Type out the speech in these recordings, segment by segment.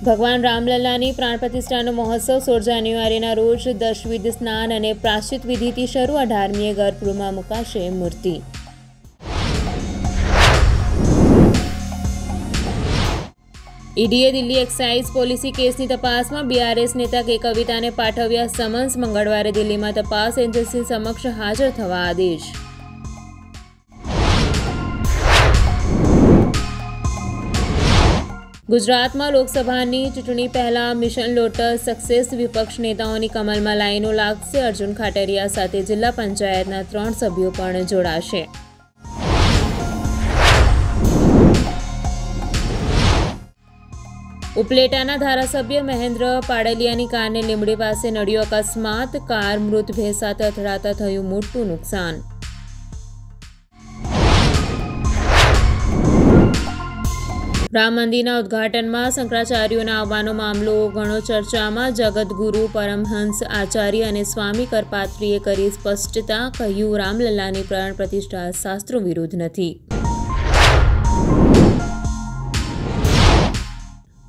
ભગવાન રામલલ્લાની પ્રાણ પ્રતિષ્ઠાનો મહોત્સવ સોળ જાન્યુઆરીના રોજ દશવિધ સ્નાન અને પ્રાશ્ચિત વિધિથી શરૂ અઢારમીએ ગર્ભગૃહમાં મુકાશે મૂર્તિ. ઈડીએ દિલ્હી એક્સાઇઝ પોલિસી કેસની તપાસમાં બીઆરએસ નેતા કે કવિતાને પાઠવ્યા સમન્સ મંગળવારે દિલ્હીમાં તપાસ એજન્સી સમક્ષ હાજર થવા આદેશ. ગુજરાતમાં લોકસભાની ચૂંટણી પહેલા મિશન લોટસ સક્સેસ વિપક્ષ નેતાઓની કમલમાં લાઈનો લાગશે. અર્જુન ખાટરિયા સાથે જિલ્લા પંચાયતના ત્રણ સભ્યો પણ જોડાશે. ઉપલેટાના ધારાસભ્ય મહેન્દ્ર પાડલિયાની કારને લીંબડી પાસે નડ્યો અકસ્માત. કાર મૃત ભેસ સાથે અથડાતા થયું મોટું નુકસાન. રામ મંદિરના ઉદ્ઘાટનમાં શંકરાચાર્યોના આવવાનો મામલો, ઘણો ચર્ચામાં જગતગુરુ પરમહંસ આચાર્ય અને સ્વામી કરપાત્રીએ કરી સ્પષ્ટતા, કહ્યું, રામલલ્લાની પ્રાણ પ્રતિષ્ઠા શાસ્ત્રો વિરુદ્ધ નથી.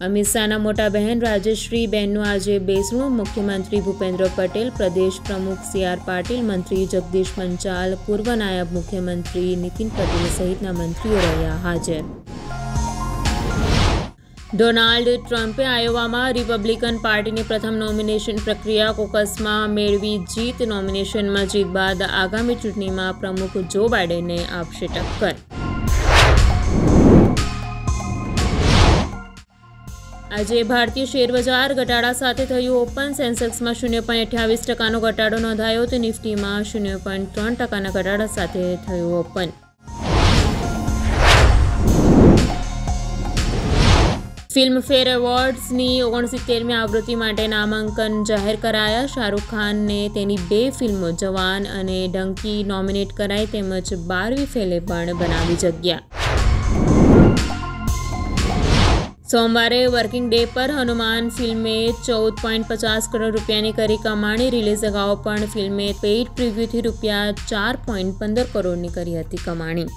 અમિત શાહના મોટા બહેન રાજશ્રી બહેનનું આજે બેસણું. મુખ્યમંત્રી ભૂપેન્દ્ર પટેલ, પ્રદેશ પ્રમુખ સી આર પાટીલ, મંત્રી જગદીશ પંચાલ, પૂર્વ નાયબ મુખ્યમંત્રી નીતિન પટેલ સહિતના મંત્રીઓ રહ્યા હાજર. ડોનાલ્ડ ટ્રમ્પે આયોવામાં રિપબ્લિકન પાર્ટીની પ્રથમ નોમિનેશન પ્રક્રિયા, કોકસમાં મેળવી જીત, નોમિનેશનમાં જીત બાદ આગામી ચૂંટણીમાં પ્રમુખ જો બાઇડેનને આપશે ટક્કર. આજે ભારતીય શેરબજાર ઘટાડા સાથે થયું ઓપન. સેન્સેક્સમાં શૂન્ય પોઈન્ટ અઠ્યાવીસ ટકાનો ઘટાડો નોંધાયો. તો નિફ્ટીમાં શૂન્ય પોઈન્ટ ત્રણ ટકાના ઘટાડા સાથે થયું ઓપન. ફિલ્મફેર એવોર્ડ્સની ઓગણસિત્તેરમી આવૃત્તિ માટે નામાંકન જાહેર કરાયા. શાહરૂખ ખાનને તેની બે ફિલ્મો, જવાન અને ડંકી, નોમિનેટ કરાઈ તેમજ બારવી ફેલે પણ બનાવી જગ્યા. સોમવારે વર્કિંગ ડે પર હનુમાન ફિલ્મે ચૌદ પોઈન્ટ પચાસ કરોડ રૂપિયાની કરી કમાણી. રિલીઝ અગાઉ પણ ફિલ્મે પેઇડ પ્રિવ્યુથી રૂપિયા ચાર પોઈન્ટ પંદર કરોડની કરી હતી કમાણી.